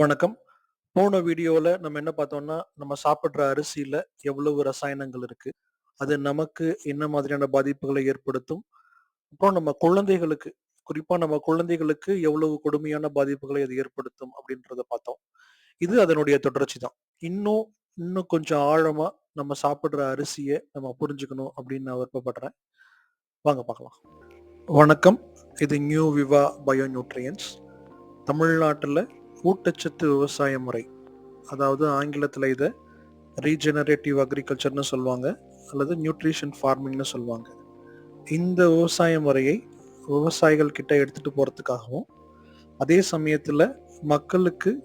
வணக்கம். போன வீடியோவில் நம்ம என்ன பார்த்தோம்னா, நம்ம சாப்பிட்ற அரிசியில் எவ்வளவு ரசாயனங்கள் இருக்குது அது நமக்கு என்ன மாதிரியான பாதிப்புகளை ஏற்படுத்தும்? அப்புறம் நம்ம குழந்தைகளுக்கு, குறிப்பாக நம்ம குழந்தைகளுக்கு எவ்வளவு கொடுமையான பாதிப்புகளை அது ஏற்படுத்தும்? அப்படின்றத பார்த்தோம். இது அதனுடைய தொடர்ச்சி தான். இன்னும் இன்னும் கொஞ்சம் ஆழமாக நம்ம சாப்பிட்ற அரிசியை நம்ம புரிஞ்சுக்கணும் அப்படின்னு நான் விருப்பப்படுறேன். வாங்க பார்க்கலாம். வணக்கம். இது நியூ விவா பயோ நியூட்ரியன்ஸ். தமிழ்நாட்டில் ஊட்டச்சத்து விவசாய முறை. அதாவது ஆங்கிலத்தில் இதை ரீஜெனரேட்டிவ் அக்ரிகல்ச்சர்னு சொல்லுவாங்க. அல்லது நியூட்ரிஷன் ஃபார்மிங்னு சொல்லுவாங்க. இந்த விவசாய முறையை விவசாயிகள் கிட்ட எடுத்துட்டு போகிறதுக்காகவும் அதே சமயத்தில் மக்களுக்கு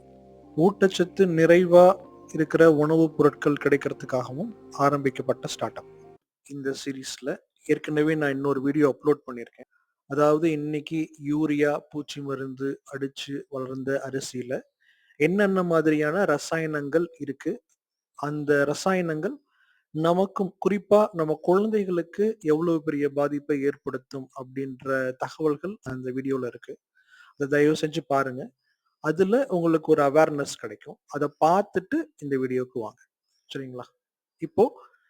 ஊட்டச்சத்து நிறைவாக இருக்கிற உணவுப் பொருட்கள் கிடைக்கிறதுக்காகவும் ஆரம்பிக்கப்பட்ட ஸ்டார்ட் அப். இந்த சீரீஸில் ஏற்கனவே நான் இன்னொரு வீடியோ அப்லோட் பண்ணியிருக்கேன். அதாவது இன்னைக்கு யூரியா, பூச்சி மருந்து அடிச்சு வளர்ந்த அரிசியில என்னென்ன மாதிரியான ரசாயனங்கள் இருக்கு? அந்த ரசாயனங்கள் நமக்கும் குறிப்பா நம்ம குழந்தைகளுக்கு எவ்வளவு பெரிய பாதிப்பை ஏற்படுத்தும்? அப்படின்ற தகவல்கள் அந்த வீடியோல இருக்கு. அதை தயவு செஞ்சு பாருங்க. அதுல உங்களுக்கு ஒரு அவேர்னஸ் கிடைக்கும். அதை பார்த்துட்டு இந்த வீடியோக்கு வாங்க. சரிங்களா? இப்போ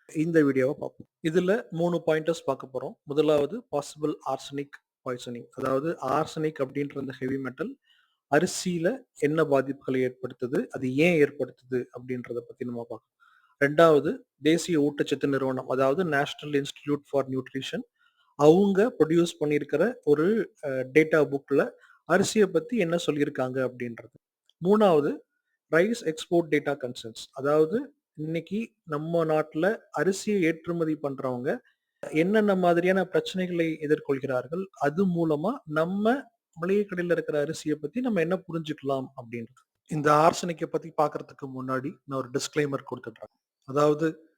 இந்த வீடியோவை பார்ப்போம். இதுல மூணு பாயிண்டர்ஸ் பார்க்க போறோம். முதலாவது பாசிபிள் ஆர்சனிக் பாய்சனிங். அதாவது ஆர்சனிக் அப்படின்ற அந்த ஹெவி மெட்டல் அரிசியில என்ன பாதிப்புகளை ஏற்படுத்துது? அது ஏன் ஏற்படுத்துது? அப்படின்றத பத்தி நம்ம பார்க்கலாம். ரெண்டாவது தேசிய ஊட்டச்சத்து நிறுவனம். அதாவது நேஷனல் இன்ஸ்டிடியூட் ஃபார் நியூட்ரிஷன். அவங்க ப்ரொடியூஸ் பண்ணியிருக்கிற ஒரு டேட்டா புக்கில் அரிசியை பற்றி என்ன சொல்லியிருக்காங்க அப்படின்றது. மூணாவது ரைஸ் எக்ஸ்போர்ட் டேட்டா கன்சர்ன்ஸ். அதாவது இன்னைக்கு நம்ம நாட்டில் அரிசியை ஏற்றுமதி பண்ணுறவங்க என்னென்ன மாதிரியான பிரச்சனைகளை எதிர்கொள்கிறார்கள்? அது மூலமா நம்ம மளிகை கடையில இருக்கிற அரிசியை பத்தி நம்ம என்ன புரிஞ்சுக்கலாம்? அப்படின்றது. இந்த ஆர்சனிக்கை பத்தி பார்க்கறதுக்கு முன்னாடி நான் ஒரு டிஸ்க்ளைமர் கொடுத்துட்றேன் அதாவது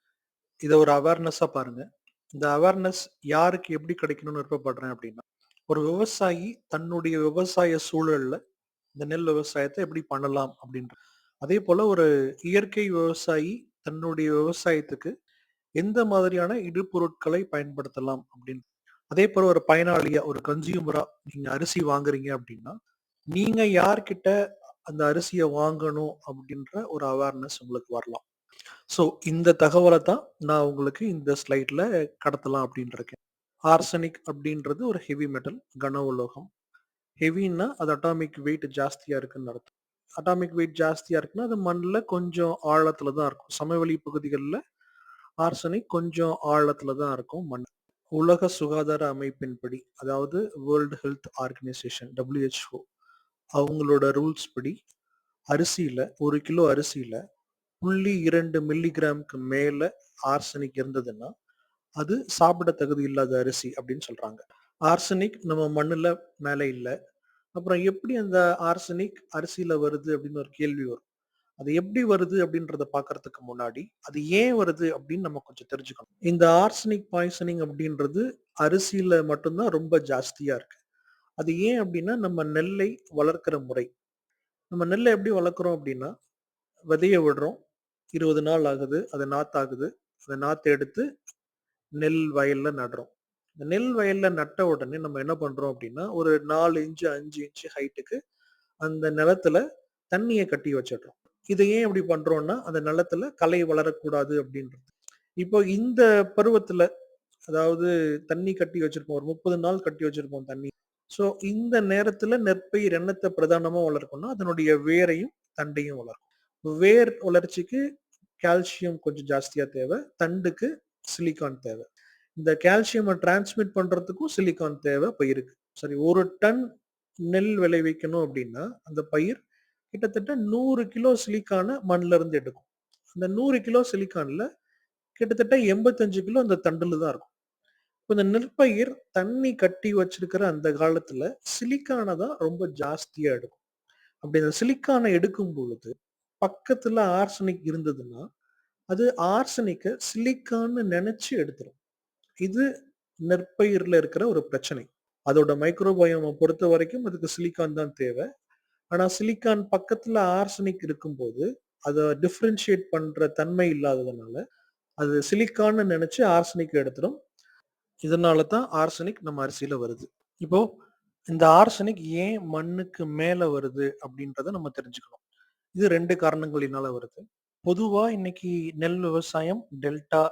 இதை ஒரு அவேர்னஸா பாருங்க. இந்த அவேர்னஸ் யாருக்கு எப்படி கிடைக்கணும்னு விருப்பப்படுறேன் அப்படின்னா, ஒரு விவசாயி தன்னுடைய விவசாய சூழல்ல இந்த நெல் விவசாயத்தை எப்படி பண்ணலாம்? அப்படின்ற அதே போல ஒரு இயற்கை விவசாயி தன்னுடைய விவசாயத்துக்கு எந்த மாதிரியான இடுபொருட்களை பயன்படுத்தலாம்? அப்படின்னு. அதே போல ஒரு பயனாளியா, ஒரு கன்சியூமரா நீங்க அரிசி வாங்குறீங்க அப்படின்னா, நீங்க யார்கிட்ட அந்த அரிசியை வாங்கணும்? அப்படின்ற ஒரு அவேர்னஸ் உங்களுக்கு வரலாம். ஸோ இந்த தகவலை தான் நான் உங்களுக்கு இந்த ஸ்லைட்ல கடத்தலாம் அப்படின்னு இருக்கேன். ஆர்சனிக் அப்படின்றது ஒரு ஹெவி மெட்டல், கன உலோகம். ஹெவின்னா அது அட்டாமிக் வெயிட் ஜாஸ்தியா இருக்குன்னு அர்த்தம். அட்டாமிக் வெயிட் ஜாஸ்தியா இருக்குன்னா, அது மண்ணில் கொஞ்சம் ஆழத்துல தான் இருக்கும். சமவெளி பகுதிகளில் ஆர்சனிக் கொஞ்சம் ஆழத்துல தான் இருக்கும் மண். உலக சுகாதார அமைப்பின்படி, அதாவது வேர்ல்ட் ஹெல்த் ஆர்கனைசேஷன் டபிள்யூஹெச்ஓ அவங்களோட ரூல்ஸ் படி அரிசியில ஒரு கிலோ அரிசியில 0.2 மில்லிகிராம்க்கு மேல ஆர்சனிக் இருந்ததுன்னா, அது சாப்பிட தகுதி இல்லாத அரிசி அப்படின்னு சொல்றாங்க. ஆர்சனிக் நம்ம மண்ணுல மேல இல்லை அப்புறம் எப்படி அந்த ஆர்சனிக் அரிசியில வருது? அப்படின்னு ஒரு கேள்வி வரும். அது எப்படி வருது? அப்படின்றத பார்க்கறதுக்கு முன்னாடி, அது ஏன் வருது? அப்படின்னு நம்ம கொஞ்சம் தெரிஞ்சுக்கணும். இந்த ஆர்சனிக் பாய்சனிங் அப்படின்றது அரிசியில மட்டும்தான் ரொம்ப ஜாஸ்தியா இருக்கு. அது ஏன் அப்படின்னா, நம்ம நெல்லை வளர்க்கிற முறை. நம்ம நெல்லை எப்படி வளர்க்குறோம் அப்படின்னா, விதைய விடுறோம். 20 நாள் ஆகுது. அது நாத்தாகுது. அந்த நாற்று எடுத்து நெல் வயல்ல நடுறோம். இந்த நெல் வயல்ல நட்ட உடனே நம்ம என்ன பண்றோம் அப்படின்னா, ஒரு நாலு இன்ச்சு அஞ்சு இன்ச்சு ஹைட்டுக்கு அந்த நிலத்துல தண்ணியை கட்டி வச்சிடுறோம். இதை ஏன் இப்படி பண்றோம்னா, அந்த நிலத்துல களை வளரக்கூடாது அப்படின்றது. இப்போ இந்த பருவத்துல, அதாவது தண்ணி கட்டி வச்சிருப்போம். ஒரு 30 நாள் கட்டி வச்சிருப்போம் தண்ணி. ஸோ இந்த நேரத்துல நெற்பயிர் என்னத்தை பிரதானமா வளர்க்கணும்னா அதனுடைய வேரையும், தண்டையும் வளர்க்கும். வேர் வளர்ச்சிக்கு கால்சியம் கொஞ்சம் ஜாஸ்தியா தேவை. தண்டுக்கு சிலிக்கான் தேவை. இந்த கால்சியம் டிரான்ஸ்மிட் பண்றதுக்கும் சிலிக்கான் தேவை பயிருக்கு. சரி ஒரு டன் நெல் விளைவிக்கணும் அப்படின்னா, அந்த பயிர் கிட்டத்தட்ட நூறு கிலோ சிலிக்கான மண்ல இருந்து எடுக்கும். அந்த நூறு கிலோ சிலிக்கான்ல கிட்டத்தட்ட 85 கிலோ அந்த தண்டுல தான் இருக்கும். இப்போ இந்த நெற்பயிர் தண்ணி கட்டி வச்சிருக்கிற அந்த காலத்துல சிலிக்கானை தான் ரொம்ப ஜாஸ்தியா எடுக்கும். அப்படி அந்த சிலிக்கானை எடுக்கும் பொழுது, பக்கத்துல ஆர்சனிக் இருந்ததுன்னா, அது ஆர்சனிக்கை சிலிக்கான்னு நினைச்சு எடுத்துரும். இது நெற்பயிர்ல இருக்கிற ஒரு பிரச்சனை. அதோட மைக்ரோபயோமை பொறுத்த வரைக்கும் அதுக்கு சிலிக்கான் தான் தேவை. ஆனா சிலிக்கான் பக்கத்துல ஆர்சனிக் இருக்கும்போது, அதை டிஃப்ரென்ஷியேட் பண்ற தன்மை இல்லாததுனால, அது சிலிக்கான்னு நினச்சி ஆர்சனிக் எடுத்துடும் இதனால தான் ஆர்சனிக் நம்ம அரிசியில வருது. இப்போ இந்த ஆர்சனிக் ஏன் மண்ணுக்கு மேல வருது? அப்படின்றத நம்ம தெரிஞ்சுக்கணும். இது ரெண்டு காரணங்களினால வருது. பொதுவா இன்னைக்கு நெல் விவசாயம் டெல்டா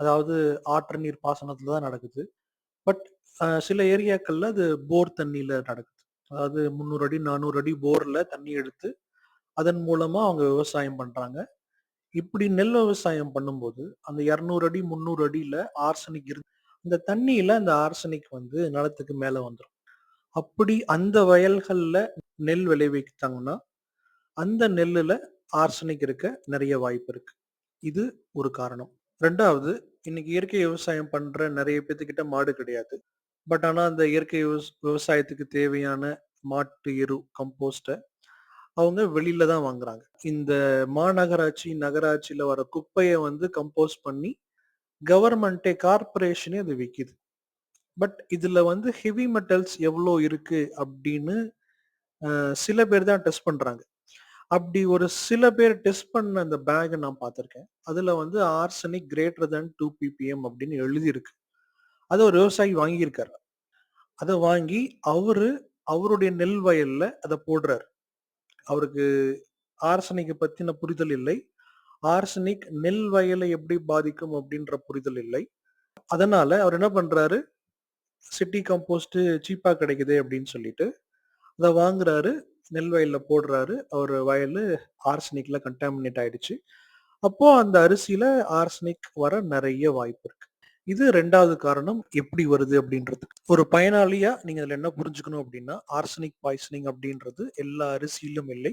அதாவது ஆற்று நீர் பாசனத்துல தான் நடக்குது. பட் சில ஏரியாக்கள்ல அது போர் தண்ணியில் நடக்குது. அதாவது 300 அடி, 400 அடி போர்ல தண்ணி எடுத்து, அதன் மூலமா அவங்க விவசாயம் பண்றாங்க. இப்படி நெல் விவசாயம் பண்ணும்போது, அந்த 200 அடி, 300 அடியில ஆர்சனிக் இரு அந்த தண்ணியில் அந்த ஆர்சனிக் வந்து நிலத்துக்கு மேல வந்துடும் அப்படி அந்த வயல்கள்ல நெல் விளைவித்தாங்கன்னா, அந்த நெல்லுல ஆர்சனிக் இருக்க நிறைய வாய்ப்பு இருக்கு. இது ஒரு காரணம். ரெண்டாவது இன்னைக்கு இயற்கை விவசாயம் பண்ற நிறைய பேத்துக்கிட்ட மாடு கிடையாது. பட் ஆனால் அந்த இயற்கை விவஸ் விவசாயத்துக்கு தேவையான மாட்டு எரு, கம்போஸ்ட்டை அவங்க வெளியில தான் வாங்குறாங்க. இந்த மாநகராட்சி, நகராட்சியில வர குப்பையை வந்து கம்போஸ்ட் பண்ணி, கவர்மெண்ட்டே கார்ப்பரேஷனே அது விற்கிது பட் இதுல வந்து ஹெவி மெட்டல்ஸ் எவ்வளோ இருக்கு அப்படின்னு சில பேர் தான் டெஸ்ட் பண்றாங்க. அப்படி ஒரு சில பேர் டெஸ்ட் பண்ண அந்த பேக்க நான் பார்த்துருக்கேன். அதுல வந்து ஆர்சனிக் கிரேட்டர் தேன் 2 பிபிஎம் அப்படின்னு எழுதியிருக்கு. அதை ஒரு விவசாயி வாங்கியிருக்காரு. அதை வாங்கி அவரு அவருடைய நெல் வயல்ல அதை போடுறாரு. அவருக்கு ஆர்சனிக்க பத்தின புரிதல் இல்லை. ஆர்சனிக் நெல் வயலை எப்படி பாதிக்கும் அப்படின்ற புரிதல் இல்லை. அதனால அவர் என்ன பண்றாரு, சிட்டி கம்போஸ்ட் சீப்பா கிடைக்குது அப்படின்னு சொல்லிட்டு, அதை வாங்குறாரு. நெல் வயல்ல போடுறாரு. அவர் வயலு ஆர்சனிக்ல கண்டாமினேட் ஆயிடுச்சு. அப்போ அந்த அரிசியில ஆர்சனிக் வர நிறைய வாய்ப்பு இருக்கு. இது ரெண்டாவது காரணம் எப்படி வருது அப்படின்றது ஒரு பயனாளியா நீங்க இதுல என்ன புரிஞ்சுக்கணும் அப்படின்னா, ஆர்சனிக் பாய்சனிங் அப்படின்றது எல்லா அரிசியிலும் இல்லை.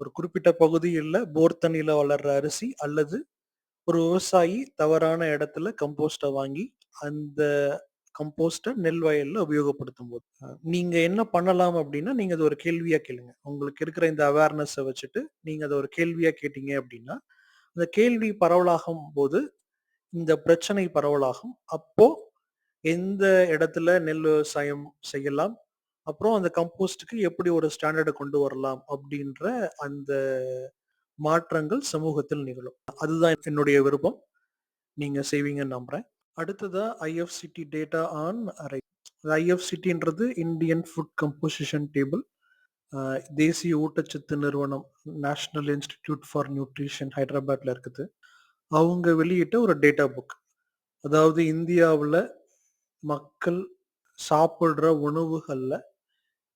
ஒரு குறிப்பிட்ட பகுதியில் போர் தண்ணியில வளர்ற அரிசி அல்லது ஒரு விவசாயி தவறான இடத்துல கம்போஸ்டை வாங்கி, அந்த கம்போஸ்டை நெல் வயல்ல உபயோகப்படுத்தும்போது. போது நீங்க என்ன பண்ணலாம் அப்படின்னா, நீங்க அதை ஒரு கேள்வியா கேளுங்க. உங்களுக்கு இருக்கிற இந்த அவேர்னஸை வச்சுட்டு, நீங்க அதை ஒரு கேள்வியா கேட்டீங்க அப்படின்னா, அந்த கேள்வி பரவலாகும் போது இந்த பிரச்சனை பரவலாகும். அப்போ எந்த இடத்துல நெல் விவசாயம் செய்யலாம்? அப்புறம் அந்த கம்போஸ்டுக்கு எப்படி ஒரு ஸ்டாண்டர்டை கொண்டு வரலாம்? அப்படின்ற அந்த மாற்றங்கள் சமூகத்தில் நிகழும். அதுதான் என்னுடைய விருப்பம். நீங்க செய்வீங்கன்னு நம்புறேன். அடுத்ததா ஐஎஃப்சிடி டேட்டா ஆன் ரை ஐஎஃப்சிடின்றது இந்தியன் ஃபுட் கம்போசிஷன் டேபிள். தேசிய ஊட்டச்சத்து நிறுவனம் நேஷனல் இன்ஸ்டிடியூட் ஃபார் நியூட்ரிஷன் ஹைதராபாத்ல இருக்குது. அவங்க வெளியிட்ட ஒரு டேட்டா புக். அதாவது இந்தியாவில் மக்கள் சாப்பிட்ற உணவுகளில்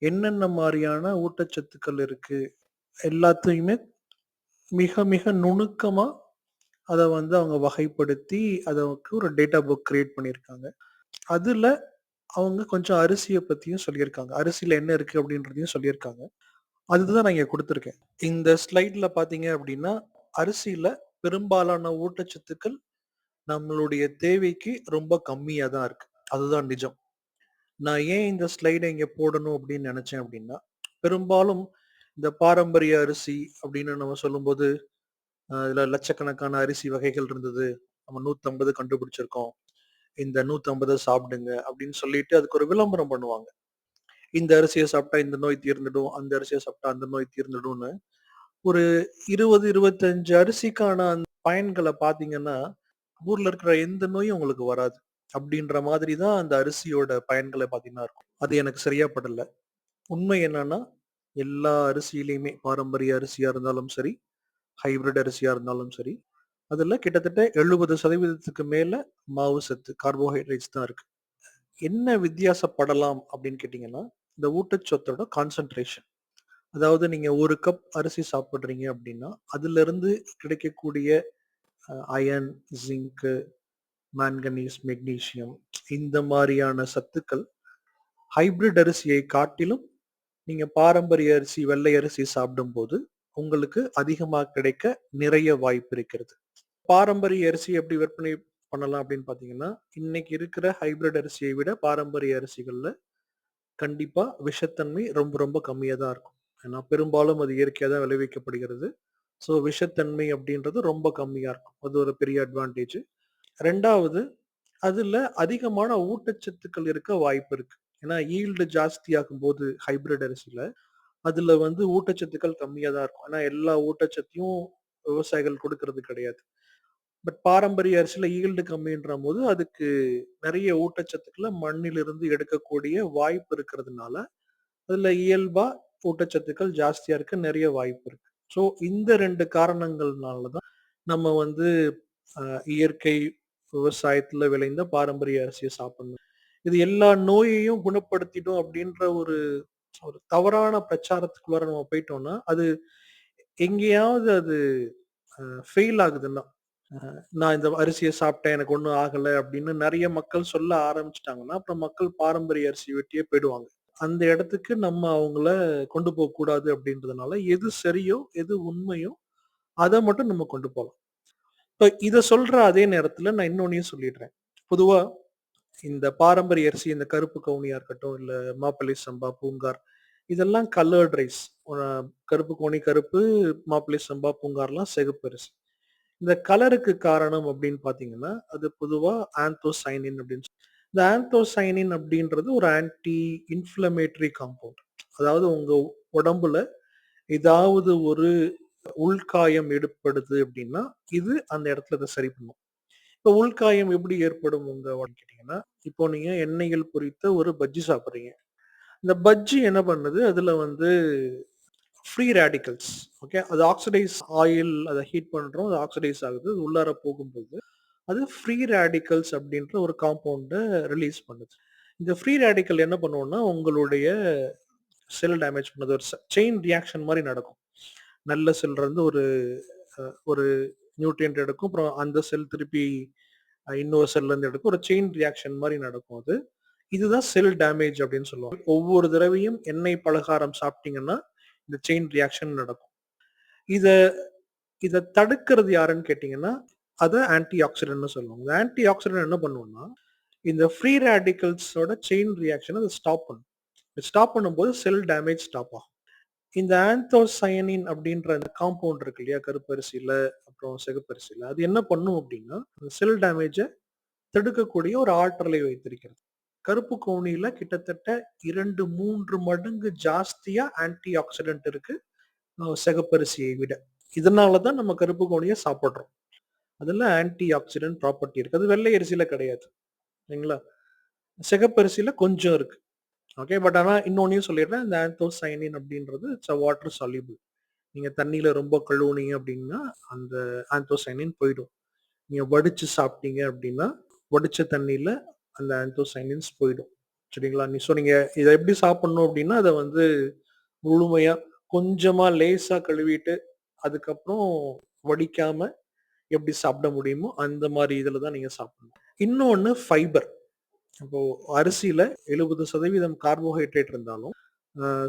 என்னென்ன மாதிரியான ஊட்டச்சத்துக்கள் இருக்கு? எல்லாத்தையுமே மிக மிக நுணுக்கமா அதை வந்து அவங்க வகைப்படுத்தி, அதற்கு ஒரு டேட்டா புக் கிரியேட் பண்ணியிருக்காங்க. அதுல அவங்க கொஞ்சம் அரிசியை பத்தியும் சொல்லியிருக்காங்க. அரிசியில என்ன இருக்கு அப்படின்றதையும் சொல்லியிருக்காங்க. அதுதான் நான் இங்க கொடுத்துருக்கேன் இந்த ஸ்லைட்ல பார்த்தீங்க அப்படின்னா, அரிசியில பெரும்பாலான ஊட்டச்சத்துக்கள் நம்மளுடைய தேவைக்கு ரொம்ப கம்மியா தான் இருக்கு. அதுதான் நிஜம். நான் ஏன் இந்த ஸ்லைடை இங்க போடணும் அப்படின்னு நினைச்சேன் அப்படின்னா, பெரும்பாலும் இந்த பாரம்பரிய அரிசி அப்படின்னு நம்ம சொல்லும்போது, அ இதுல லட்சக்கணக்கான அரிசி வகைகள் இருந்தது. நம்ம 150 கண்டுபிடிச்சிருக்கோம். இந்த 150 சாப்பிடுங்க அப்படின்னு சொல்லிட்டு அதுக்கு ஒரு விளம்பரம் பண்ணுவாங்க. இந்த அரிசியை சாப்பிட்டா இந்த நோய் தீர்ந்துடும். அந்த அரிசியை சாப்பிட்டா அந்த நோய் தீர்ந்துடும்னு. ஒரு 20, 25 அரிசிக்கான அந்த பயன்களை பார்த்தீங்கன்னா, ஊர்ல இருக்கிற எந்த நோயும் உங்களுக்கு வராது. அப்படின்ற மாதிரி தான் அந்த அரிசியோட பயன்களை பார்த்தீங்கன்னா இருக்கும். அது எனக்கு சரியா படல. உண்மை என்னன்னா, எல்லா அரிசியிலையுமே பாரம்பரிய அரிசியா இருந்தாலும் சரி, ஹைபிரிட் அரிசியா இருந்தாலும் சரி, அதுல கிட்டத்தட்ட 70% மேல மாவு சத்து, கார்போஹைட்ரேட்ஸ் தான் இருக்கு. என்ன வித்தியாசப்படலாம் அப்படின்னு கேட்டீங்கன்னா, இந்த ஊட்டச்சத்தோட கான்சன்ட்ரேஷன். அதாவது நீங்க ஒரு கப் அரிசி சாப்பிட்றீங்க அப்படின்னா, அதிலிருந்து கிடைக்கக்கூடிய அயன் ஜிங்க், மாங்கனீஸ், மெக்னீசியம் இந்த மாதிரியான சத்துக்கள் ஹைபிரிட் அரிசியை காட்டிலும் நீங்க பாரம்பரிய அரிசி, வெள்ளை அரிசி சாப்பிடும்போது, உங்களுக்கு அதிகமாக கிடைக்க நிறைய வாய்ப்பு இருக்கிறது. பாரம்பரிய அரிசி எப்படி விற்பனை பண்ணலாம் அப்படின்னு பார்த்தீங்கன்னா, இன்னைக்கு இருக்கிற ஹைபிரிட் அரிசியை விட பாரம்பரிய அரிசிகள்ல கண்டிப்பா விஷத்தன்மை ரொம்ப ரொம்ப கம்மியா தான் இருக்கும். ஏன்னா பெரும்பாலும் அது இயற்கையாக தான் விளைவிக்கப்படுகிறது. ஸோ விஷத்தன்மை அப்படின்றது ரொம்ப கம்மியாக இருக்கும். அது ஒரு பெரிய அட்வான்டேஜ். ரெண்டாவது அதில் அதிகமான ஊட்டச்சத்துக்கள் இருக்க வாய்ப்பு இருக்கு. ஏன்னா ஈல்டு ஜாஸ்தியாகும் போது ஹைபிரிட் அரிசியில் அதில் வந்து ஊட்டச்சத்துக்கள் கம்மியாக தான் இருக்கும். ஏன்னா எல்லா ஊட்டச்சத்தையும் விவசாயிகள் கொடுக்கறது கிடையாது. பட் பாரம்பரிய அரிசியில் ஈல்டு கம்மின்றபோது, அதுக்கு நிறைய ஊட்டச்சத்துக்களை மண்ணிலிருந்து எடுக்கக்கூடிய வாய்ப்பு இருக்கிறதுனால, அதில் இயல்பாக ஊட்டச்சத்துக்கள் ஜாஸ்தியா இருக்க நிறைய வாய்ப்பு இருக்கு. ஸோ இந்த ரெண்டு காரணங்கள்னால தான் நம்ம வந்து இயற்கை விவசாயத்துல விளைந்த பாரம்பரிய அரிசியை சாப்பிடணும் இது எல்லா நோயையும் குணப்படுத்திடும் அப்படின்ற ஒரு ஒரு தவறான பிரச்சாரத்துக்குள்ளார நம்ம போயிட்டோம்னா அது எங்கேயாவது அது ஃபெயில் ஆகுதுன்னா நான் இந்த அரிசியை சாப்பிட்டேன் எனக்கு ஒன்றும் ஆகலை அப்படின்னு நிறைய மக்கள் சொல்ல ஆரம்பிச்சிட்டாங்கன்னா அப்புறம் மக்கள் பாரம்பரிய அரிசி வெட்டியே போயிடுவாங்க அந்த இடத்துக்கு நம்ம அவங்கள கொண்டு போக கூடாது அப்படின்றதுனால எது சரியோ எது உண்மையோ அதை மட்டும் நம்ம கொண்டு போகலாம். இப்போ இதை சொல்ற அதே நேரத்துல நான் இன்னொன்னையும் சொல்லிடுறேன். பொதுவா இந்த பாரம்பரிய அரிசி இந்த கருப்பு கவுனியா இருக்கட்டும் இல்ல மாப்பிள்ளை சம்பா பூங்கார் இதெல்லாம் கலர்ட் ரைஸ் கருப்பு கோணி கருப்பு மாப்பிள்ளை சம்பா பூங்கார்லாம் சிகப்பு அரிசி. இந்த கலருக்கு காரணம் அப்படின்னு பாத்தீங்கன்னா அது பொதுவா ஆந்தோசைனின் அப்படின்னு இந்த ஆந்தோசைனின் அப்படின்றது ஒரு ஆன்டி இன்ஃப்ளமேட்டரி காம்பவுண்ட் அதாவது உங்க உடம்புல ஏதாவது ஒரு உள்காயம் ஏற்படுது அப்படின்னா இது அந்த இடத்துல அதை சரி பண்ணும். இப்போ உள்காயம் எப்படி ஏற்படும் உங்க கேட்டீங்கன்னா இப்போ நீங்க எண்ணெய்கள் பொரித்த ஒரு பஜ்ஜி சாப்பிட்றீங்க. இந்த பஜ்ஜி என்ன பண்ணுது? அதுல வந்து ஃப்ரீ ரேடிக்கல்ஸ் ஓகே அது ஆக்சிடைஸ் ஆயில் அதை ஹீட் பண்றோம் அது ஆக்சிடைஸ் ஆகுது அது உள்ளார போகும்போது அது ஃப்ரீ ரேடிக்கல்ஸ் அப்படின்ற ஒரு காம்பவுண்டை ரிலீஸ் பண்ணுது. இந்த ஃப்ரீ ரேடிக்கல் என்ன பண்ணுவோம்னா உங்களுடைய செல் டேமேஜ் பண்ணது. ஒரு செயின் ரியாக்ஷன் மாதிரி நடக்கும். நல்ல செல் இருந்து ஒரு ஒரு நியூட்ரியன்ட் எடுக்கும். அப்புறம் அந்த செல் திருப்பி இன்னொரு செல்ல இருந்து எடுக்கும். ஒரு செயின் ரியாக்ஷன் மாதிரி நடக்கும் அது. இதுதான் செல் டேமேஜ் அப்படின்னு சொல்லுவாங்க. ஒவ்வொரு தடவையும் எண்ணெய் பலகாரம் சாப்பிட்டீங்கன்னா இந்த செயின் ரியாக்ஷன் நடக்கும். இத இதை தடுக்கிறது யாருன்னு கேட்டிங்கன்னா அதை ஆன்டி ஆக்சிடென்ட்னு சொல்லுவாங்க. ஆன்டி ஆக்சிடென்ட் என்ன பண்ணுவோம்னா இந்த ஃப்ரீ ரேடிக்கல்ஸோட செயின் ரியாக்ஷன் அதை ஸ்டாப் பண்ணும். ஸ்டாப் பண்ணும்போது செல் டேமேஜ் ஸ்டாப் ஆகும். இந்த ஆந்தோசயனின் அப்படின்ற அந்த காம்பவுண்ட் இருக்கு இல்லையா? கருப்பரிசியில அப்புறம் சிகப்பரிசியில. அது என்ன பண்ணும் அப்படின்னா செல் டேமேஜை தடுக்கக்கூடிய ஒரு ஆற்றலை வைத்திருக்கிறது. கருப்பு கோணியில கிட்டத்தட்ட இரண்டு மூன்று மடங்கு ஜாஸ்தியா ஆன்டி ஆக்சிடென்ட் இருக்கு சிகப்பரிசியை விட. இதனால தான் நம்ம கருப்பு கோணியை சாப்பிட்றோம். அதெல்லாம் ஆன்டி ஆக்சிடென்ட் ப்ராப்பர்ட்டி இருக்கு. அது வெள்ளை அரிசியில கிடையாது. சரிங்களா சிகப்பரிசியில் கொஞ்சம் இருக்கு. ஓகே பட் ஆனால் இன்னொன்னையும் சொல்லிடுறேன். இந்த ஆந்தோசைனின் அப்படின்றது இட்ஸ் அ வாட்டர் soluble. நீங்கள் தண்ணியில் ரொம்ப கழுவுனீங்க அப்படின்னா அந்த ஆந்தோசைனின் போயிடும். நீங்கள் வடித்து சாப்பிட்டீங்க அப்படின்னா வடித்த தண்ணியில் அந்த ஆந்தோசைனின்ஸ் போயிடும். சரிங்களா? நீ ஸோ நீங்கள் இதை எப்படி சாப்பிட்ணும் அப்படின்னா அதை வந்து முழுமையாக கொஞ்சமாக லேசாக கழுவிட்டு அதுக்கப்புறம் வடிக்காமல் எப்படி சாப்பிட முடியுமோ அந்த மாதிரி இதில் தான் நீங்கள் சாப்பிடணும். இன்னொன்று ஃபைபர் இப்போ அரிசியில் எழுபது சதவீதம் கார்போஹைட்ரேட் இருந்தாலும்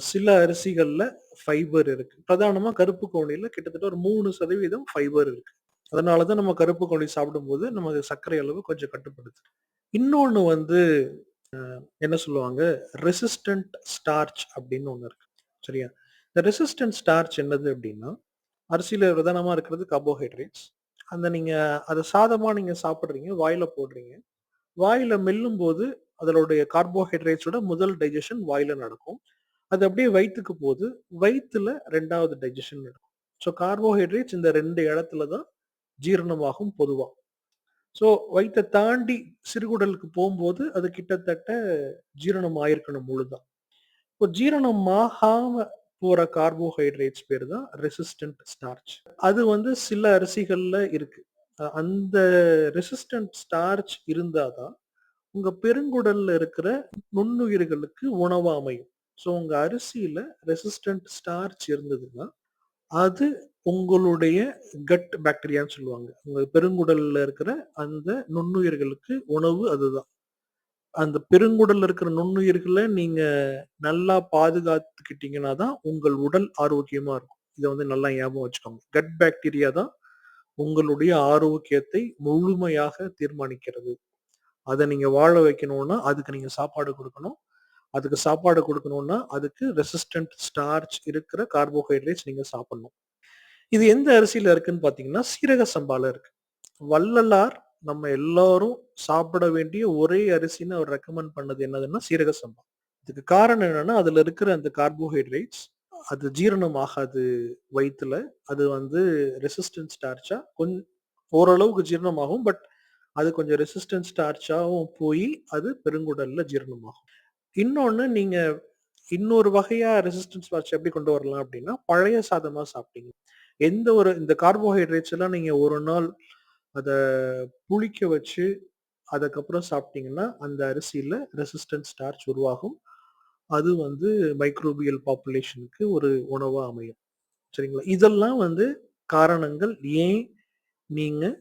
சில அரிசிகளில் ஃபைபர் இருக்கு. பிரதானமாக கருப்பு கோணியில் கிட்டத்தட்ட ஒரு மூணு சதவீதம் ஃபைபர் இருக்கு. அதனாலதான் நம்ம கருப்பு கோழி சாப்பிடும்போது நமக்கு சர்க்கரை அளவு கொஞ்சம் கட்டுப்படுது. இன்னொன்று வந்து என்ன சொல்லுவாங்க? ரெசிஸ்டன்ட் ஸ்டார்ச் அப்படின்னு ஒன்று இருக்கு. சரியா? இந்த ரெசிஸ்டன்ட் ஸ்டார்ச் என்னது அப்படின்னா அரிசியில் பிரதானமாக இருக்கிறது கார்போஹைட்ரேட்ஸ் அந்த நீங்க அதை சாதமா நீங்க சாப்பிடுறீங்க வாயில போடுறீங்க. வாயில மெல்லும் போது அதனுடைய கார்போஹைட்ரேட்ஸோட முதல் டைஜஷன் வாயில நடக்கும். அது அப்படியே வயிற்றுக்கு போகுது வயிற்றுல ரெண்டாவது டைஜஷன் நடக்கும். ஸோ கார்போஹைட்ரேட்ஸ் இந்த ரெண்டு இடத்துல தான் ஜீரணமாகும் பொதுவா. ஸோ வயிற்றை தாண்டி சிறுகுடலுக்கு போகும்போது அது கிட்டத்தட்ட ஜீரணம் ஆயிருக்கணும் முழுதான் இப்போ ஜீரணம் ஆகாமல் போற கார்போஹைட்ரேட்ஸ் பேர் தான் ரெசிஸ்டன்ட் ஸ்டார்ச் அது வந்து சில அரிசிகள்ல இருக்கு. அந்த ரெசிஸ்டன்ட் ஸ்டார்ச் இருந்தாதான் உங்க பெருங்குடல்ல இருக்கிற நுண்ணுயிர்களுக்கு உணவு அமையும். ஸோ உங்க அரிசியில ரெசிஸ்டன்ட் ஸ்டார்ச் இருந்ததுன்னா அது உங்களுடைய கட் பாக்டீரியான்னு சொல்லுவாங்க. உங்க பெருங்குடல்ல இருக்கிற அந்த நுண்ணுயிர்களுக்கு உணவு அதுதான். அந்த பெருங்குடல்ல இருக்கிற நுண்ணுயிர்களை நீங்க நல்லா பாதுகாத்துக்கிட்டீங்கன்னா தான் உங்கள் உடல் ஆரோக்கியமா இருக்கும். இதை வந்து நல்லா ஞாபகம் வச்சுக்கோங்க. கட் பாக்டீரியா தான் உங்களுடைய ஆரோக்கியத்தை முழுமையாக தீர்மானிக்கிறது. அதை நீங்க வாழ வைக்கணும்னா அதுக்கு நீங்க சாப்பாடு கொடுக்கணும். அதுக்கு சாப்பாடு கொடுக்கணும்னா அதுக்கு ரெசிஸ்டன்ட் ஸ்டார்ச் இருக்கிற கார்போஹைட்ரேட்ஸ் நீங்க சாப்பிடணும். இது எந்த அரிசியில இருக்குன்னு பாத்தீங்கன்னா சீரக சம்பால இருக்கு. வள்ளலார் நம்ம எல்லாரும் சாப்பிட வேண்டிய ஒரே அரிசின்னு அவர் ரெக்கமெண்ட் பண்ணது என்னதுன்னா சீரக சம்பா. இதுக்கு காரணம் என்னன்னா அதுல இருக்கிற அந்த கார்போஹைட்ரேட்ஸ் அது ஜீரணம் ஆகாது வயிற்றுல அது வந்து ரெசிஸ்டன்ஸ் ஸ்டார்ச்சா கொஞ்சம் ஓரளவுக்கு ஜீரணமாகும். பட் அது கொஞ்சம் ரெசிஸ்டன்ஸ் ஸ்டார்ச்சாகவும் போய் அது பெருங்குடல்ல ஜீரணமாகும். இன்னொன்னு நீங்க இன்னொரு வகையா ரெசிஸ்டன்ஸ் ஸ்டார்ச் எப்படி கொண்டு வரலாம் அப்படின்னா, பழைய சாதமா சாப்பிட்டீங்க. எந்த ஒரு இந்த கார்போஹைட்ரேட்ஸ் எல்லாம் நீங்க ஒரு நாள் அதை புளிக்க வச்சு, அதுக்கப்புறம் சாப்பிட்டீங்கன்னா, அந்த அரிசியில் ரெசிஸ்டன்ட் ஸ்டார்ச் உருவாகும். அது வந்து மைக்ரோபியல் பாப்புலேஷனுக்கு ஒரு உணவாக அமையும். சரிங்களா? இதெல்லாம் வந்து காரணங்கள் ஏன் நீங்கள்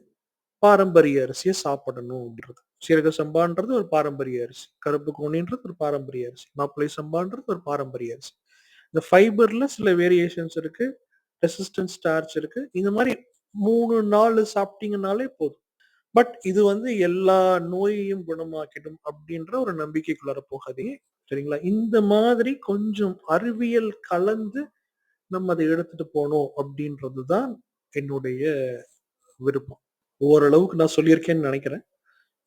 பாரம்பரிய அரிசியை சாப்பிடணும் அப்படின்றது. சீரக சம்பான்றது ஒரு பாரம்பரிய அரிசி. கருப்பு கோணின்றது ஒரு பாரம்பரிய அரிசி. மாப்பிள்ளை சம்பான்றது ஒரு பாரம்பரிய அரிசி. இந்த ஃபைபர்ல சில வேரியேஷன்ஸ் இருக்கு. ரெசிஸ்டன்ட் ஸ்டார்ச் இருக்கு. இந்த மாதிரி 3, 4 சாப்பிட்டீங்கனாலே போதும். பட் இது வந்து எல்லா நோயையும் குணமாக்கிடும் அப்படின்ற ஒரு நம்பிக்கைக்குள்ளார போகாதீங்க. சரிங்களா? இந்த மாதிரி கொஞ்சம் அறிவியல் கலந்து நம்ம அதை எடுத்துட்டு போனோம் அப்படின்றது தான் என்னுடைய விருப்பம். ஓரளவுக்கு நான் சொல்லியிருக்கேன்னு நினைக்கிறேன்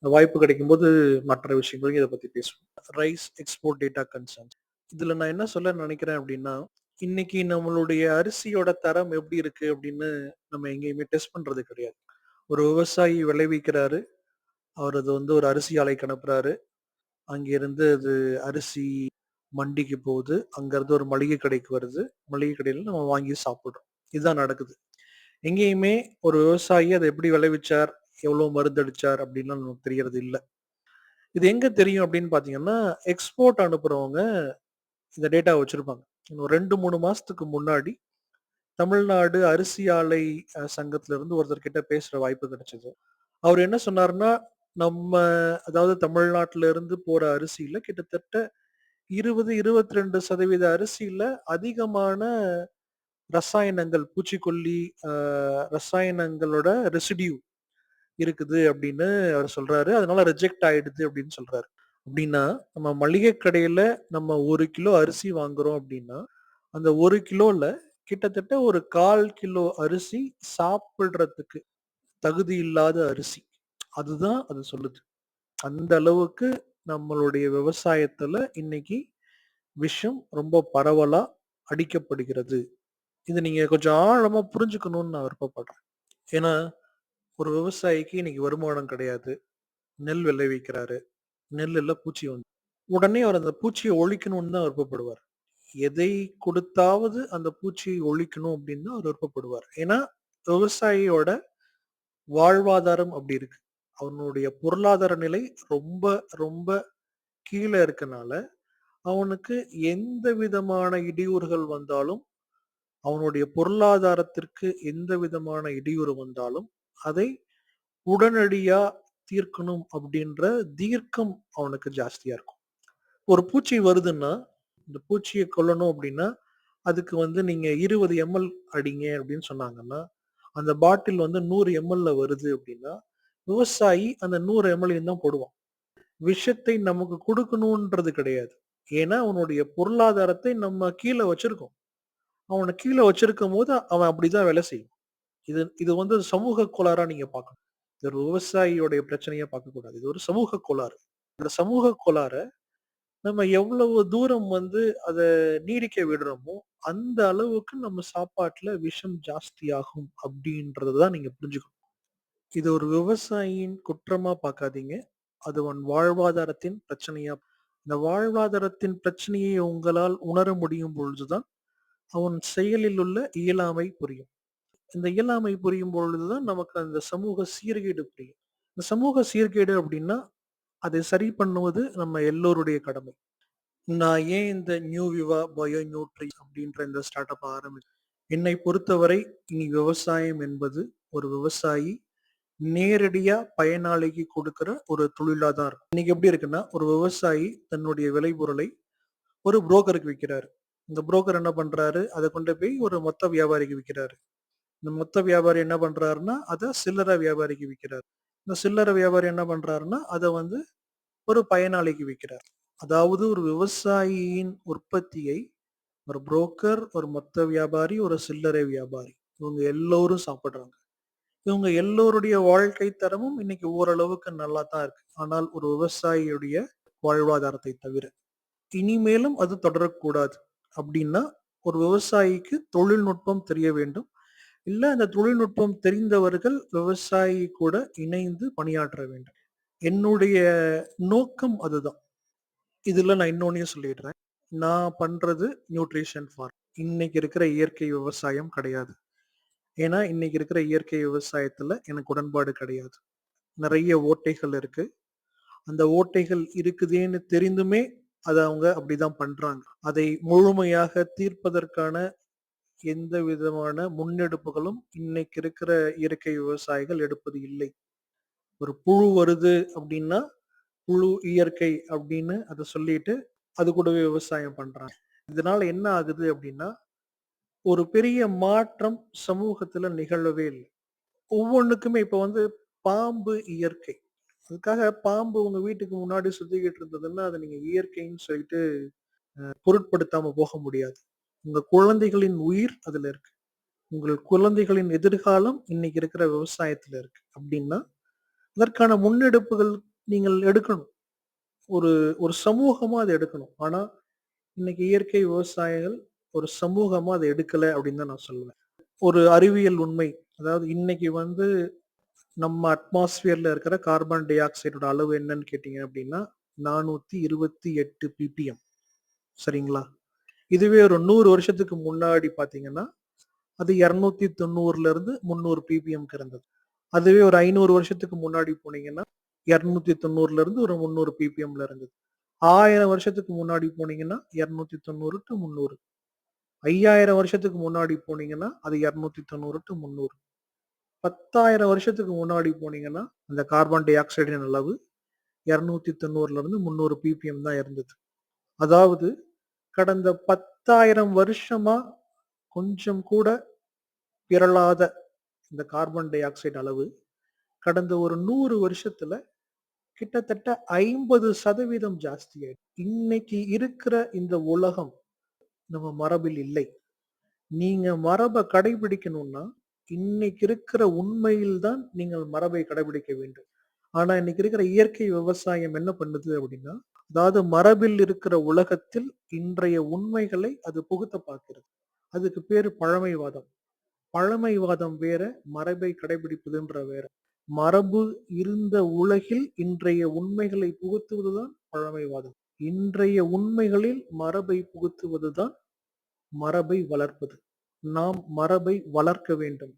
வாய்ப்பு கிடைக்கும்போது மற்ற விஷயங்களையும் இதை பத்தி பேசுவோம். Rice export data concerns. இதுல நான் என்ன சொல்ல நினைக்கிறேன் அப்படின்னா, இன்னைக்கு நம்மளுடைய அரிசியோட தரம் எப்படி இருக்கு அப்படின்னு நம்ம எங்கேயுமே டெஸ்ட் பண்றது கிடையாது. ஒரு விவசாயி விளைவிக்கிறாரு. அவர் அது வந்து ஒரு அரிசி ஆலைக்கு அனுப்புறாரு. அங்கிருந்து அது அரிசி மண்டிக்கு போகுது. அங்கிருந்து ஒரு மளிகை கடைக்கு வருது. மளிகை கடையில நம்ம வாங்கி சாப்பிடுறோம். இதுதான் நடக்குது. எங்கேயுமே ஒரு விவசாயி அதை எப்படி விளைவிச்சார், எவ்வளவு மருந்து அடிச்சார் அப்படின்லாம் நமக்கு தெரியறது இல்லை இது எங்க தெரியும் அப்படின்னு பார்த்தீங்கன்னா, எக்ஸ்போர்ட் அனுப்புறவங்க இந்த டேட்டா வச்சிருப்பாங்க. இன்னும் 2, 3 மாசத்துக்கு முன்னாடி தமிழ்நாடு அரிசி ஆலை சங்கத்துல இருந்து ஒருத்தர் கிட்ட பேசுற வாய்ப்பு கிடைச்சது. அவர் என்ன சொன்னார்னா நம்ம அதாவது தமிழ்நாட்டில இருந்து போற அரிசியில கிட்டத்தட்ட 20, 22% அரிசியில அதிகமான ரசாயனங்கள், பூச்சிக்கொல்லி ரசாயனங்களோட ரெசிடியூ இருக்குது அப்படின்னு அவர் சொல்றாரு. அதனால ரிஜெக்ட் ஆயிடுது அப்படின்னு சொல்றாரு. அப்படின்னா, நம்ம மளிகை கடையில நம்ம ஒரு கிலோ அரிசி வாங்குறோம் அப்படின்னா, அந்த ஒரு கிலோல கிட்டத்தட்ட ஒரு 1/4 கிலோ அரிசி சாப்பிடுறதுக்கு தகுதி இல்லாத அரிசி. அதுதான் அது சொல்லுது. அந்த அளவுக்கு நம்மளுடைய விவசாயத்துல இன்னைக்கு விஷம் ரொம்ப பரவலா அடிக்கப்படுகிறது. இதை நீங்க கொஞ்சம் ஆழமா புரிஞ்சுக்கணும்னு நான் விருப்பப்படுறேன். ஏன்னா, ஒரு விவசாயிக்கு இன்னைக்கு வருமானம் கிடையாது. நெல் விளைவிக்கிறாரு. நெல்லுல பூச்சி வந்து உடனே அவர் அந்த பூச்சியை ஒழிக்கணும்னு தான் விருப்பப்படுவார். எதை கொடுத்தாவது அந்த பூச்சியை ஒழிக்கணும் அப்படின்னு தான் அவர் விருப்பப்படுவார். ஏன்னா, விவசாயியோட வாழ்வாதாரம் அப்படி இருக்கு. அவனுடைய பொருளாதார நிலை ரொம்ப, ரொம்ப கீழே இருக்கனால, அவனுக்கு எந்த விதமான இடையூறுகள் வந்தாலும், அவனுடைய பொருளாதாரத்திற்கு எந்த விதமான இடையூறு வந்தாலும், அதை உடனடியா தீர்க்கணும் அப்படின்ற தீர்க்கம் அவனுக்கு ஜாஸ்தியா இருக்கும். ஒரு பூச்சி வருதுன்னா, இந்த பூச்சியை கொல்லணும் அப்படின்னா, அதுக்கு வந்து நீங்க 20 எம்.எல் அடிங்க அப்படின்னு சொன்னாங்கன்னா, அந்த பாட்டில் வந்து நூறு எம்.எல்ல வருது அப்படின்னா, விவசாயி அந்த நூறு எம்.எல்லையும் தான் போடுவான். விஷத்தை நமக்கு கொடுக்கணுன்றது கிடையாது. ஏன்னா, அவனுடைய பொருளாதாரத்தை நம்ம கீழ வச்சிருக்கோம். அவனை கீழே வச்சிருக்கும் போது அவன் அப்படிதான் வேலை செய்யும் இது இது வந்து சமூக கோளாறா நீங்க பார்க்கணும். இது ஒரு விவசாயியோடைய பிரச்சனையா பார்க்கக்கூடாது. இது ஒரு சமூக கோளாறு. இந்த சமூக கோளாறை நம்ம எவ்வளவு தூரம் வந்து அதை நீடிக்க விடுறோமோ, அந்த அளவுக்கு நம்ம சாப்பாட்டுல விஷம் ஜாஸ்தியாகும் அப்படின்றத தான் நீங்க புரிஞ்சுக்கணும். இது ஒரு விவசாயியின் குற்றமா பார்க்காதீங்க. அது அவன் வாழ்வாதாரத்தின் பிரச்சனையா இந்த வாழ்வாதாரத்தின் பிரச்சனையை உங்களால் உணர முடியும் பொழுதுதான், அவன் செயலில் உள்ள இயலாமை புரியும். இந்த இயலாமை புரியும் பொழுதுதான் நமக்கு அந்த சமூக சீர்கேடு புரியும். இந்த சமூக சீர்கேடு அப்படின்னா, அதை சரி பண்ணுவது நம்ம எல்லோருடைய கடமை. நான் ஏன் இந்த நியூ விவா பயோ நியூட்ரி அப்படின்ற இந்த ஸ்டார்ட் அப் ஆரம்பிச்சு என்னை பொறுத்தவரை இனி விவசாயம் என்பது ஒரு விவசாயி நேரடியா பயனாளிக்கு கொடுக்கிற ஒரு தொழிலா தான் இருக்கும். இன்னைக்கு எப்படி இருக்குன்னா, ஒரு விவசாயி தன்னுடைய விளைபொருளை ஒரு புரோக்கருக்கு விற்கிறாரு இந்த புரோக்கர் என்ன பண்றாரு? அதை கொண்டு போய் ஒரு மொத்த வியாபாரிக்கு விற்கிறாரு இந்த மொத்த வியாபாரி என்ன பண்றாருன்னா, அத சில்லறை வியாபாரிக்கு விற்கிறார் இந்த சில்லறை வியாபாரி என்ன பண்றாருன்னா, அதை வந்து ஒரு பயனாளிக்கு விற்கிறார் அதாவது ஒரு விவசாயியின் உற்பத்தியை ஒரு புரோக்கர், ஒரு மொத்த வியாபாரி, ஒரு சில்லறை வியாபாரி இவங்க எல்லோரும் சாப்பிடுறாங்க. இவங்க எல்லோருடைய வாழ்க்கை தரமும் இன்னைக்கு ஓரளவுக்கு நல்லா தான் இருக்கு. ஆனால் ஒரு விவசாயியுடைய வாழ்வாதாரத்தை தவிர. இனிமேலும் அது தொடரக்கூடாது. அப்படின்னா, ஒரு விவசாயிக்கு தொழில்நுட்பம் தெரிய வேண்டும். இல்ல அந்த தொழில்நுட்பம் தெரிந்தவர்கள் விவசாயி கூட இணைந்து பணியாற்ற வேண்டும். என்னுடைய நோக்கம் அதுதான். இதுல நான் இன்னொன்னையும் சொல்லிடுறேன். நான் பண்றது நியூட்ரிஷன் ஃபார்ம். இன்னைக்கு இருக்கிற இயற்கை விவசாயம் கிடையாது. ஏன்னா, இன்னைக்கு இருக்கிற இயற்கை விவசாயத்துல எனக்கு உடன்பாடு கிடையாது. நிறைய ஓட்டைகள் இருக்கு. அந்த ஓட்டைகள் இருக்குதேன்னு தெரிந்துமே, அதை அவங்க அப்படிதான் பண்றாங்க. அதை முழுமையாக தீர்ப்பதற்கான எந்த விதமான முன்னெடுப்புகளும் இன்னைக்கு இருக்கிற இயற்கை விவசாயிகள் எடுப்பது இல்லை. ஒரு புழு வருது அப்படின்னா, புழு இயற்கை அப்படின்னு அதை சொல்லிட்டு, அது கூடவே விவசாயம் பண்றாங்க. இதனால என்ன ஆகுது அப்படின்னா, ஒரு பெரிய மாற்றம் சமூகத்துல நிகழவே இல்லை ஒவ்வொன்னுக்குமே இப்ப வந்து பாம்பு இயற்கை. அதுக்காக பாம்பு உங்க வீட்டுக்கு முன்னாடி சுத்திக்கிட்டு இருந்ததுன்னா, அதை நீங்க இயற்கைன்னு சொல்லிட்டு பொருட்படுத்தாம போக முடியாது. உங்க குழந்தைகளின் உயிர் அதுல இருக்கு. உங்கள் குழந்தைகளின் எதிர்காலம் இன்னைக்கு இருக்கிற விவசாயத்துல இருக்கு. அப்படின்னா, அதற்கான முன்னெடுப்புகள் நீங்கள் எடுக்கணும். ஒரு ஒரு சமூகமா அதை எடுக்கணும். ஆனா, இன்னைக்கு இயற்கை விவசாயிகள் ஒரு சமூகமா அதை எடுக்கல அப்படின்னு தான் நான் சொல்லுவேன். ஒரு அறிவியல் உண்மை. அதாவது இன்னைக்கு வந்து நம்ம அட்மாஸ்பியர்ல இருக்கிற கார்பன் டை ஆக்சைடோட அளவு என்னன்னு கேட்டீங்க அப்படின்னா, 428 பிபிஎம். சரிங்களா? இதுவே ஒரு நூறு வருஷத்துக்கு முன்னாடி பார்த்தீங்கன்னா, அது 290ல இருந்து 300 பிபிஎம்க்கு இருந்தது. அதுவே ஒரு ஐநூறு வருஷத்துக்கு முன்னாடி போனீங்கன்னா, 290ல இருந்து ஒரு 300 பிபிஎம்ல இருந்தது. ஆயிரம் வருஷத்துக்கு முன்னாடி போனீங்கன்னா, இரநூத்தி தொண்ணூறு டு முந்நூறு ஐயாயிரம் வருஷத்துக்கு முன்னாடி போனீங்கன்னா, அது இரநூத்தி தொண்ணூறு டு முந்நூறு பத்தாயிரம் வருஷத்துக்கு முன்னாடி போனீங்கன்னா, அந்த கார்பன் டை ஆக்சைடின் அளவு 290ல இருந்து 300 பிபிஎம் தான் இருந்தது. அதாவது கடந்த 10,000 வருஷமா கொஞ்சம் கூட பிறளாத இந்த கார்பன் டை ஆக்சைடு அளவு, கடந்த ஒரு நூறு வருஷத்துல கிட்டத்தட்ட 50% ஜாஸ்தியாயிடுச்சு. இன்னைக்கு இருக்கிற இந்த உலகம் நம்ம மரபில் இல்லை. நீங்க மரபை கடைபிடிக்கணும்னா, இன்னைக்கு இருக்கிற உண்மையில் தான் நீங்கள் மரபை கடைபிடிக்க வேண்டும். ஆனா, இன்னைக்கு இருக்கிற இயற்கை விவசாயம் என்ன பண்ணுது அப்படின்னா, அதாவது மரபில் இருக்கிற உலகத்தில் இன்றைய உண்மைகளை அது புகுத்த பார்க்கிறது. அதுக்கு பேரு பழமைவாதம். பழமைவாதம் வேற, மரபை கடைபிடிப்பதுன்ற வேற. மரபு இருந்த உலகில் இன்றைய உண்மைகளை புகுத்துவதுதான் பழமைவாதம். இன்றைய உண்மைகளில் மரபை புகுத்துவதுதான் மரபை வளர்ப்பது. நாம் மரபை வளர்க்க வேண்டும்.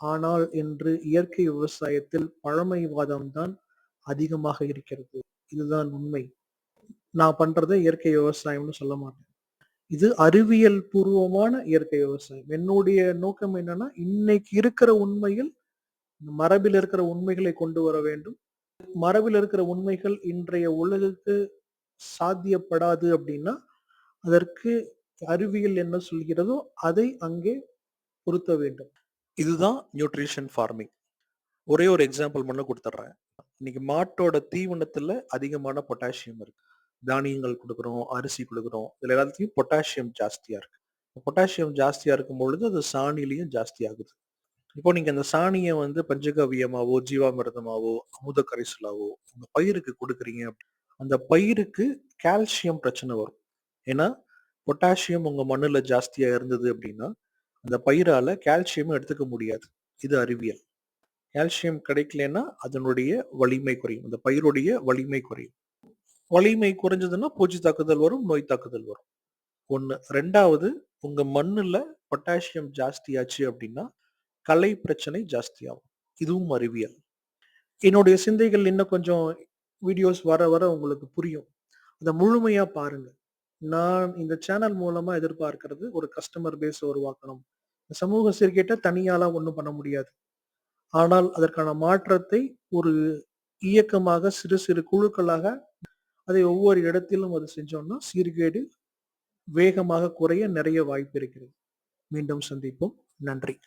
ஆனால் இன்று இயற்கை விவசாயத்தில் பழமைவாதம் தான் அதிகமாக இருக்கிறது. இதுதான் உண்மை. நான் பண்றத இயற்கை விவசாயம்னு சொல்ல மாட்டேன். இது அறிவியல் பூர்வமான இயற்கை விவசாயம். என்னுடைய நோக்கம் என்னன்னா, இன்னைக்கு இருக்கிற உண்மையில் மரபில் இருக்கிற உண்மைகளை கொண்டு வர வேண்டும். மரபில் இருக்கிற உண்மைகள் இன்றைய உலகுக்கு சாத்தியப்படாது அப்படின்னா, அதற்கு அறிவியல் என்ன சொல்கிறதோ அதை அங்கே பொருத்த வேண்டும். இதுதான் நியூட்ரிஷன் ஃபார்மிங். ஒரே ஒரு எக்ஸாம்பிள் மட்டும் கொடுத்துட்றேன் இன்னைக்கு மாட்டோட தீவனத்துல அதிகமான பொட்டாசியம் இருக்கு. தானியங்கள் கொடுக்குறோம் அரிசி கொடுக்குறோம் இதில் எல்லாத்துலேயும் பொட்டாசியம் ஜாஸ்தியாக இருக்கு. பொட்டாசியம் ஜாஸ்தியாக இருக்கும் பொழுது, அது சாணிலையும் ஜாஸ்தி ஆகுது. இப்போ நீங்க அந்த சாணியை வந்து பஞ்சகவியமாவோ ஜீவாமிர்தமாவோ, அமுத கரைசலாவோ அந்த பயிருக்கு கொடுக்குறீங்க அந்த பயிருக்கு கால்சியம் பிரச்சனை வரும். ஏன்னா, பொட்டாசியம் உங்க மண்ணுல ஜாஸ்தியா இருந்தது அப்படின்னா, அந்த பயிரால கால்சியம் எடுத்துக்க முடியாது. இது அறிவியல். கால்சியம் கிடைக்கலன்னா, அதனுடைய வலிமை குறையும். அந்த பயிருடைய வலிமை குறையும். வலிமை குறைஞ்சதுன்னா, பூச்சி தாக்குதல் வரும், நோய் தாக்குதல் வரும். 1. 2வது உங்க மண்ணுல பொட்டாசியம் ஜாஸ்தியாச்சு அப்படின்னா, கலை பிரச்சனை ஜாஸ்தியாகும். இதுவும் அறிவியல். என்னுடைய சிந்தைகள் இன்னும் கொஞ்சம் வீடியோஸ் வர வர உங்களுக்கு புரியும். அதை முழுமையா பாருங்க. நான் இந்த சேனல் மூலமா எதிர்பார்க்கிறது ஒரு கஸ்டமர் பேஸ் உருவாக்கணும். சமூக சீர்கேட்ட தனியாலாம் ஒன்றும் பண்ண முடியாது. ஆனால் அதற்கான மாற்றத்தை ஒரு இயக்கமாக சிறு சிறு குழுக்களாக அதை ஒவ்வொரு இடத்திலும் அது செஞ்சோம்னா, சீர்கேடு வேகமாக குறைய நிறைய வாய்ப்பு இருக்கிறது. மீண்டும் சந்திப்போம். நன்றி.